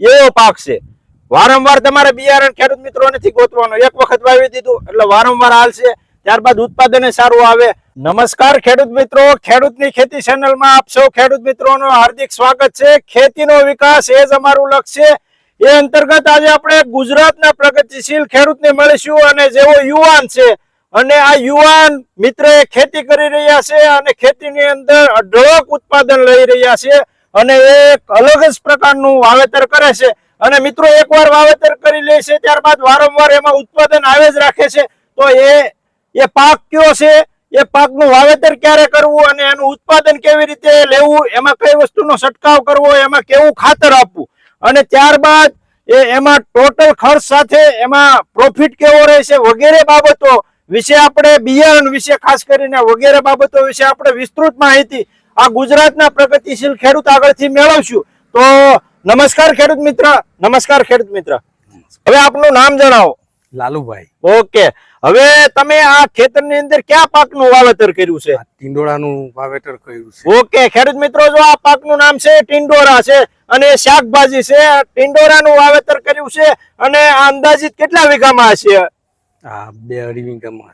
એવો પાક છે. વારંવાર તમારે બિયારણ ખેડૂત મિત્રો નથી ગોતવાનું. એક વખત વાવી દીધું, એટલે વારંવાર હાલશે ત્યારબાદ ઉત્પાદન સારું આવે. નમસ્કાર ખેડૂત મિત્રો. ખેડૂતની ખેતી ચેનલમાં આપ સૌ ખેડૂત મિત્રોનો હાર્દિક સ્વાગત છે. ખેતીનો વિકાસ એ જ અમારું લક્ષ્ય એ અંતર્ગત આજે આપણે ગુજરાતના પ્રગતિશીલ ખેડૂતને મળીશું અને જેઓ યુવાન છે અને આ યુવાન મિત્ર ખેતી કરી રહ્યા છે અને ખેતીની અંદર અઢળક ઉત્પાદન લઈ રહ્યા છે. અને એક અલગ જ પ્રકારનું વાવેતર કરે છે. અને મિત્રો એકવાર વાવેતર કરી લે છે, ત્યારબાદ વારંવાર એમાં ઉત્પાદન આવે જ રાખે છે. તો એ એ પાક કયો છે, એ પાકનું વાવેતર ક્યારે કરવું અને એનું ઉત્પાદન કેવી રીતે લેવું, એમાં કઈ વસ્તુનો છંટકાવ કરવો, એમાં કેવું ખાતર આપવું? અને ત્યારબાદ એ, એમાં ટોટલ ખર્ચ સાથે એમાં પ્રોફિટ કેવો રહેશે વગેરે બાબતો વિશે આપણે બિયારણ વિશે ખાસ કરીને વગેરે બાબતો વિશે આપણે વિસ્તૃત માહિતી આ ગુજરાતના પ્રગતિશીલ ખેડૂત આગળથી મેળવશું. તો નમસ્કાર ખેડૂત મિત્ર નમસ્કાર ખેડૂત મિત્ર. હવે આપનું નામ જણાવો. લાલુભાઈ. ઓકે. હવે તમે આ ખેતરની અંદર કયા પાકનું વાવેતર કર્યું છે? ટીંડોળાનું વાવેતર કર્યું છે. ઓકે ખેડૂત મિત્રો જો આ પાકનું નામ છે ટિંડોરા છે અને શાકભાજી છે ટિંડોરાનું વાવેતર કર્યું છે અને આ અંદાજિત કેટલા વીઘામાં છે.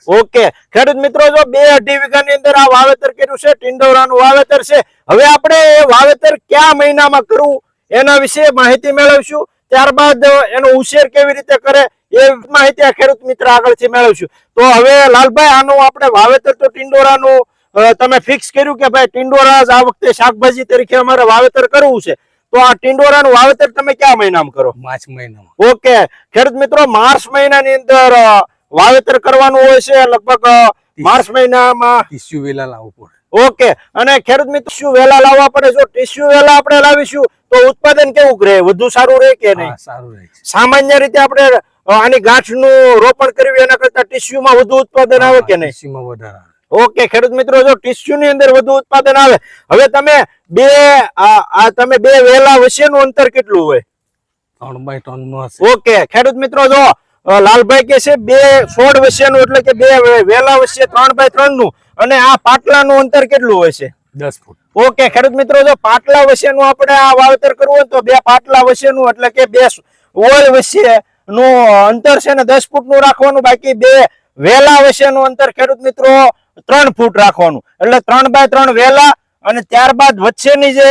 ઓકે. ખેડૂત મિત્રો જો બે અઢી વીઘાની અંદર આ વાવેતર કર્યું છે ટિંડોરાનું વાવેતર છે હવે આપણે એ વાવેતર કયા મહિનામાં કરવું એના વિશે માહિતી મેળવશું. ત્યારબાદ એનો ઉછેર કેવી રીતે કરે એ માહિતી આ ખેડૂત મિત્ર આગળથી મેળવશું. તો હવે લાલભાઈ આનું આપણે વાવેતર તો ટિંડોરાનું તમે ફિક્સ કર્યું કે ભાઈ ટિંડોરા આ વખતે શાકભાજી તરીકે અમારે વાવેતર કરવું છે. તો આ ટિંડોરાનું વાવેતર તમે કયા મહિનામાં કરો? માર્ચ મહિનામાં. ઓકે. ખેડૂત મિત્રો માર્ચ મહિનાની અંદર વાવેતર કરવાનું હોય છે લગભગ માર્ચ મહિનામાં. ટીસ્યુ વેલા લાવવું પડે. ઓકે અને ખેડૂત મિત્રો શું વેલા લાવવા પડે. જો ટીસ્યુ વેલા આપણે લાવીશું તો ઉત્પાદન કેવું રહે? વધુ સારું રહે કે નહીં? સારું રહે સામાન્ય રીતે આપણે આની ગાંઠનું રોપણ કરવી એના કરતા ટીસ્યુમાં વધુ ઉત્પાદન આવે કે નહીં? ટીસ્યુમાં વધારે ઓકે ખેડૂત મિત્રો જો ટીસ્યુ ની અંદર વધુ ઉત્પાદન આવે હવે તમે બે આ તમે બે વેલા વચ્ચેનું અંતર કેટલું હોય? ત્રણ બાય ત્રણનું ઓકે ખેડૂત મિત્રો જો લાલભાઈ કે છે બે સોળ વચ્ચેનું એટલે કે બે વેલા વચ્ચે ત્રણ બાય ત્રણનું અને આ પાટલાનું અંતર કેટલું હોય છે? દસ ફૂટ. ઓકે ખેડૂત મિત્રો જો પાટલા વચ્ચેનું આપણે આ વાવેતર કરવું હોય તો બે પાટલા વચ્ચેનું એટલે કે બે ઓળ વચ્ચે નું અંતર છે ને દસ ફૂટનું રાખવાનું બાકી બે વેલા વચ્ચેનું અંતર ખેડૂત મિત્રો ત્રણ ફૂટ રાખવાનું. એટલે ત્રણ બાય ત્રણ વેલા અને ત્યારબાદ વચ્ચેની જે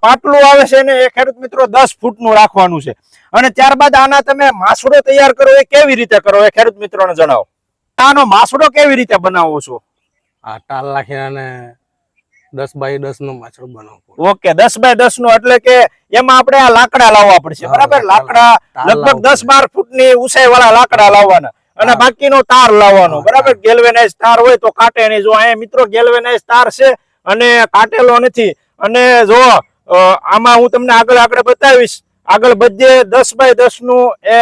પાટલું આવે છે ને એ ખેડૂત મિત્રો દસ ફૂટનું રાખવાનું છે. અને ત્યારબાદ આના તમે માસડો તૈયાર કરો એ કેવી રીતે કરો એ ખેડૂત મિત્રોને જણાવો. આનો માસડો કેવી રીતે બનાવો છો? આ ટાલ નાખીને અને દસ બાય દસ નો માછડો બનાવો ઓકે દસ બાય દસનું એટલે કે એમાં આપણે આ લાકડા લાવવા પડશે. બરાબર? લાકડા- લગભગ દસ બાર ફૂટની ઊંચાઈ વાળા લાકડા લાવવાના. અને બાકી બાકીનો તાર લાવવાનો. બરાબર? ગેલવેનાઇઝ ગેલ્વેનાઇઝ તાર હોય તો કાટે નહીં જો અહીંયા મિત્રો ગેલ્વેનાઇઝ તાર છે અને કાટેલો નથી અને જો આમાં હું તમને આગળ આગળ બતાવીશ. આગળ બધે દસ બાય દસનું એ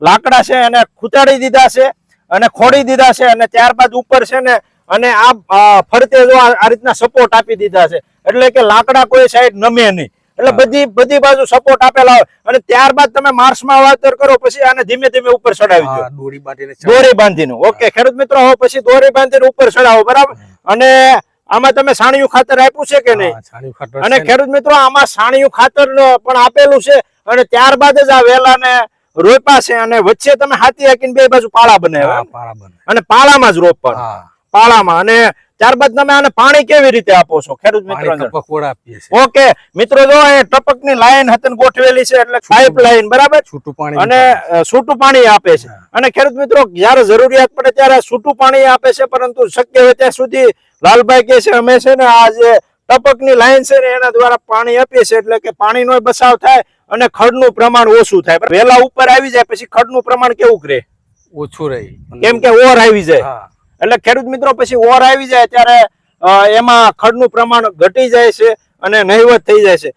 લાકડા છે એને ખૂતાડી દીધા છે અને ખોડી દીધા છે અને ત્યારબાદ ઉપર છે ને અને આ ફરતે જો આ રીતના સપોર્ટ આપી દીધા છે. એટલે કે લાકડા કોઈ સાઈડ નમે નહીં. એટલે બધી બધી બાજુ સપોર્ટ આપેલા હોય. અને ત્યારબાદ તમે માર્સમાં વાવેતર કરો પછી આને ધીમે ધીમે ઉપર ચડાવી દો. દોરી બાંધીને દોરી બાંધીને. ઓકે ખેડૂત મિત્રો હવે પછી દોરી બાંધીને ઉપર ચડાવો બરાબર? અને આમાં તમે સાણિયું ખાતર આપ્યું છે કે નહીં? અને ખેડૂત મિત્રો આમાં સાણિયું ખાતર પણ આપેલું છે અને ત્યારબાદ જ આ વેલાને રોપા છે અને વચ્ચે તમે હાથી હાકીને બે બાજુ પાળા બનાવ્યા બને. અને પાળામાં જ હા. પાળામાં. અને ત્યારબાદ તમે આને પાણી કેવી રીતે આપો છો? ખેડૂત મિત્રો ટપક આપીએ છીએ. ઓકે મિત્રો જો ટપકની લાઈન હતન ગોઠવેલી છે એટલે પાઇપ લાઈન બરાબર? છૂટું પાણી અને છૂટું પાણી આપે છે. અને ખેડૂત મિત્રો જયારે જરૂરિયાત પડે ત્યારે છૂટું પાણી આપે છે પરંતુ શક્ય હોય ત્યાં સુધી લાલભાઈ કે છે અમે છે ને આ જે ટપકની લાઈન છે ને એના દ્વારા પાણી આપીએ છીએ એટલે કે પાણીનો બચાવ થાય અને ખડનું પ્રમાણ ઓછું થાય. વેલા ઉપર આવી જાય પછી ખડનું પ્રમાણ કેવું રહે? ઓછું રહે. કેમ કે ઓર આવી જાય. એટલે ખેડૂત મિત્રો પછી ઓર આવી જાય ત્યારે એમાં ખડનું પ્રમાણ ઘટી જાય છે અને નહિવત થઈ જાય છે.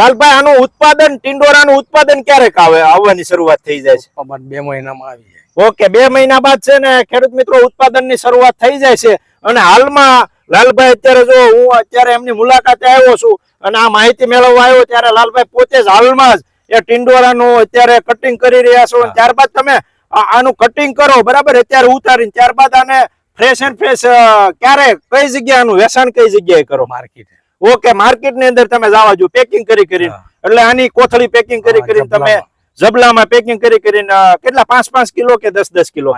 લાલભાઈ આનું ઉત્પાદન ટિંડોરાનું ઉત્પાદન ક્યારેક આવે આવવાની શરૂઆત થઈ જાય છે. બે મહિનામાં આવી જાય. ઓકે બે મહિના બાદ છે ને ખેડૂત મિત્રો ઉત્પાદનની શરૂઆત થઈ જાય છે. અને હાલમાં લાલભાઈ અત્યારે જો હું અત્યારે એમની મુલાકાતે આવ્યો છું અને આ માહિતી મેળવવા આવ્યો ત્યારે લાલભાઈ પોતે જ હાલમાં જ એ ટિંડોરાનું અત્યારે કટિંગ કરી રહ્યા છો. ત્યારબાદ તમે આનું કટિંગ કરો બરાબર? અત્યારે ઉતારીને ત્યારબાદ આને ફ્રેશ એન્ડ ફ્રેશ ક્યારે? કઈ જગ્યાનું વેચાણ કઈ જગ્યાએ કરો માર્કેટ ઓકે માર્કેટની અંદર તમે જવા જો પેકિંગ કરી કરીને એટલે આની કોથળી પેકિંગ કરી કરીને તમે જબલામાં. પેકિંગ કરી કરીને કેટલા? પાંચ પાંચ કિલો કે દસ દસ કિલો?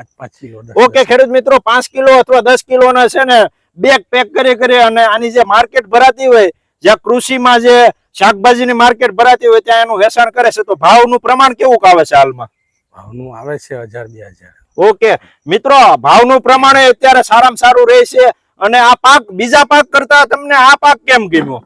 ઓકે ખેડૂત મિત્રો પાંચ કિલો અથવા દસ કિલો ના છે ને બેગ પેક કરી કરી અને આની જે માર્કેટ ભરાતી હોય જ્યાં કૃષિમાં જે શાકભાજીની માર્કેટ ભરાતી હોય ત્યાં એનું વેચાણ કરે છે તો ભાવનું પ્રમાણ કેવું આવે છે હાલમાં? ભાવનું આવે છે હજાર બે હજાર. ઓકે. મિત્રો ભાવનું પ્રમાણે અત્યારે સારામાં સારું રહેશે અને આ પાક બીજા પાક કરતા તમને આ પાક કેમ ગમ્યો?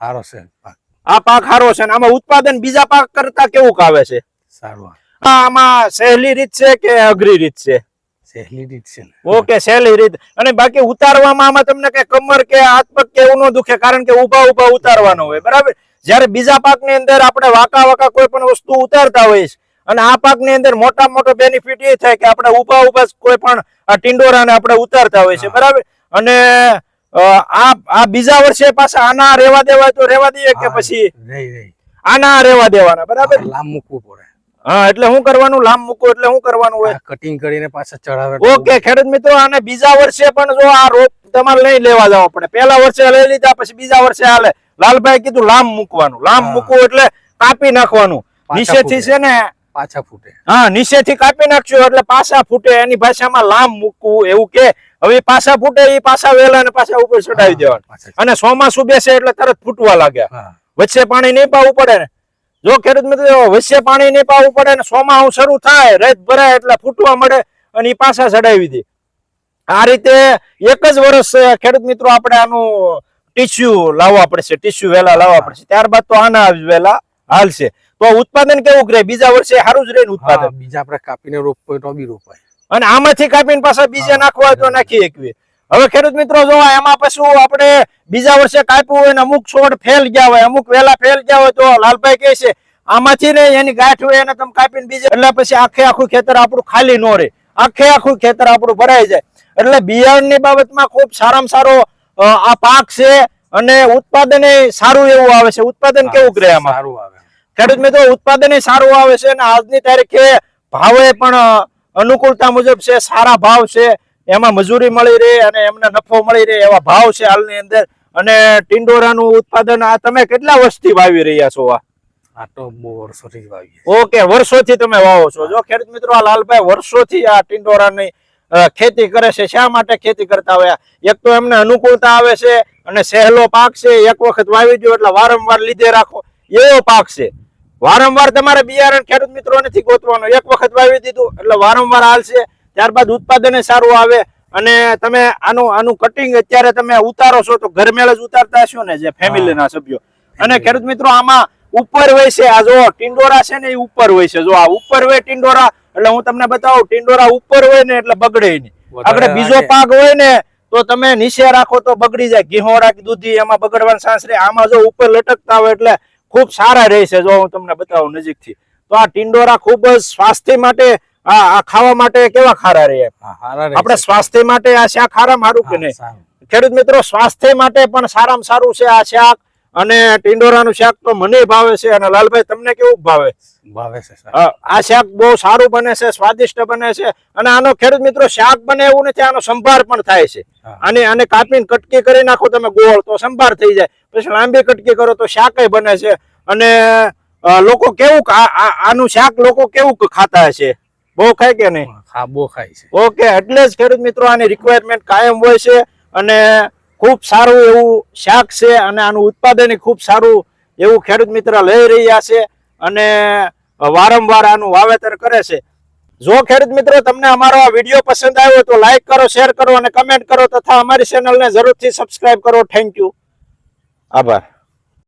સારો છે પાક. આ પાક સારો છે અને આમાં ઉત્પાદન બીજા પાક કરતા કેવું આવે છે? સારું આમાં સહેલી રીત છે કે અઘરી રીત છે? સહેલી રીત છે ઓકે સહેલી રીત. અને બાકી ઉતારવામાં આમાં તમને કે કમર કે હાથ પગ કે એવું ન દુખે કારણ કે ઊભા ઊભા ઉતારવાનો હોય બરાબર? જ્યારે બીજા પાકની અંદર આપણે વાંકા વાંકા કોઈ પણ વસ્તુ ઉતારતા છીએ અને આ પાકની અંદર મોટા મોટો બેનિફિટ એ થાય કે આપણે ઊભા ઊભા કોઈ પણ આ ટીંડોરાને આપણે ઉતારતા હોય છે બરાબર? અને આ આ બીજા વર્ષે પાછા આના રેવા દેવા તો રેવા દઈએ કે પછી આના રેવા દેવાના બરાબર? લાંબ મૂકવું પડે. હા એટલે શું કરવાનું? લાંબ મૂકો એટલે હું કરવાનું હોય? કટિંગ કરીને પાછા ચડાવે ઓકે ખેડૂત મિત્રો આને બીજા વર્ષે પણ જો આ રોપ તમારે નહીં લેવા જવા પડે. પહેલા વર્ષે લઈ લીધા પછી બીજા વર્ષે હાલે. લાલભાઈ કીધું લાંબ મૂકવાનું. લાંબ હા. મૂકવું એટલે કાપી નાખવાનું. નીચેથી છે ને પાછા ફૂટે. હા નીચેથી કાપી નાખશું એટલે પાછા ફૂટે. એની ભાષામાં લાંબ મૂકવું એવું કે હવે પાછા ફૂટે એ પાછા વેલા ને પાછા ઉપર ચડાવી દેવાના. અને ચોમાસું બેસે એટલે તરત ફૂટવા લાગ્યા. વચ્ચે પાણી નહીં પાવું પડે ને. જો ખેડૂત મિત્રો વચ્ચે પાણી નહીં પાવું પડે ને સોમાહું શરૂ થાય રેત ભરાય એટલે ફૂટવા મળે અને એ પાછા ચડાવી દે. આ રીતે એક જ વર્ષ ખેડૂત મિત્રો આપણે આનું ટીસ્યુ લાવવા પડશે. ટીસ્યુ વેલા લાવવા પડશે. ત્યારબાદ તો આના વેલા હાલશે. તો ઉત્પાદન કેવું રહે? બીજા વર્ષે સારું જ રહે ઉત્પાદન? બીજા આપણે કાપીને રોપવું હોય તો બી રોપાય. અને આમાંથી કાપીને પાછા બીજા નાખવા તો નાખી એકવી હવે ખેડૂત મિત્રો જો એમાં પછી આપણે બીજા વર્ષે કાપ્યું હોય ને અમુક છોડ ફેલ ગયા હોય અમુક વેલા ફેલ ગયા હોય તો લાલભાઈ કહે છે આમાંથી ને એની ગાંઠ હોય એને તમે કાપીને બીજા એટલે પછી આખે આખું ખેતર આપણું ખાલી ન રહે. આખે આખું ખેતર આપણું ભરાઈ જાય. એટલે બિયારણની બાબતમાં ખૂબ સારામાં સારો આ પાક છે અને ઉત્પાદન સારું એવું આવે છે. ઉત્પાદન કેવું કરે આમાં? સારું આવે. ખેડૂત મિત્રો ઉત્પાદન સારું આવે છે અને આજની તારીખે ભાવે પણ અનુકૂળતા મુજબ છે સારા ભાવ છે. એમાં મજૂરી મળી રહે અને એમને નફો મળી રહે એવા ભાવ છે હાલની અંદર. અને ટિંડોરાનું ઉત્પાદન આ તમે કેટલા વર્ષથી વાવી રહ્યા છો આ? આ તો વર્ષોથી ઓકે વર્ષોથી તમે વાવો છો. જો ખેડૂત મિત્રો આ લાલભાઈ વર્ષોથી આ ટિંડોરાની ખેતી કરે છે. શા માટે ખેતી કરતા હોય? એક તો એમને અનુકૂળતા આવે છે અને સહેલો પાક છે. એક વખત વાવી દો એટલે વારંવાર લીધે રાખો. એવો પાક છે. વારંવાર તમારે બિયારણ ખેડૂત મિત્રો નથી ગોતવાનું. એક વખત વાવી દીધું એટલે વારંવાર હાલશે. ત્યારબાદ ઉત્પાદન સારું આવે. અને તમે આનું આનું કટિંગ અત્યારે તમે ઉતારો છો તો ઘરમેળ જ ઉતારતા હશો ને જે ફેમિલીના સભ્યો. અને ખેડૂત મિત્રો આમાં ઉપર હોય છે આ જો ટિંડોરા છે ને એ ઉપર હોય છે. જો આ ઉપર હોય ટિંડોરા એટલે હું તમને બતાવું ટિંડોરા ઉપર હોય ને એટલે બગડે નહીં. આપણે બીજો પાક હોય ને તો તમે નીચે રાખો તો બગડી જાય. ઘીહોડા કે દૂધી એમાં બગડવાનું સાસરે આમાં જો ઉપર લટકતા હોય એટલે ખૂબ સારા રહે છે જો હું તમને બતાવું નજીકથી. તો આ ટિંડોરા ખૂબ જ સ્વાસ્થ્ય માટે આ આ ખાવા માટે કેવા ખારા રહે? આપણે સ્વાસ્થ્ય માટે આ શાક ખારા મારું કે નહીં? ખેડૂત મિત્રો સ્વાસ્થ્ય માટે પણ સારામાં સારું છે આ શાક. અને ટિંડોરાનું શાક તો મને ભાવે છે અને લાલભાઈ તમને કેવું ભાવે? ભાવે છે આ શાક બહુ સારું બને છે સ્વાદિષ્ટ બને છે અને આનો ખેડૂત મિત્રો શાક બને એવું નથી આનો સંભાર પણ થાય છે. અને આને કાપીને કટકી કરી નાખો તમે ગોળ તો સંભાર થઈ જાય. પછી લાંબી કટકી કરો તો શાકય બને છે. અને લોકો કેવું આનું શાક લોકો કેવું ખાતા હશે? બહુ ખાય કે નહીં? હા બહુ ખાય છે. ઓકે એટલે જ ખેડૂત મિત્રો આની રિક્વાયરમેન્ટ કાયમ હોય છે અને ખૂબ સારું એવું શાક છે અને આનું ઉત્પાદન ખૂબ સારું એવું ખેડૂત મિત્ર લઈ રહ્યા છે અને વારંવાર આનું વાવેતર કરે છે. જો ખેડૂત મિત્રો તમને અમારો આ વીડિયો પસંદ આવ્યો તો લાઈક કરો શેર કરો અને કમેન્ટ કરો તથા અમારી ચેનલને જરૂરથી સબસ્ક્રાઇબ કરો. થેન્ક યુ આભાર.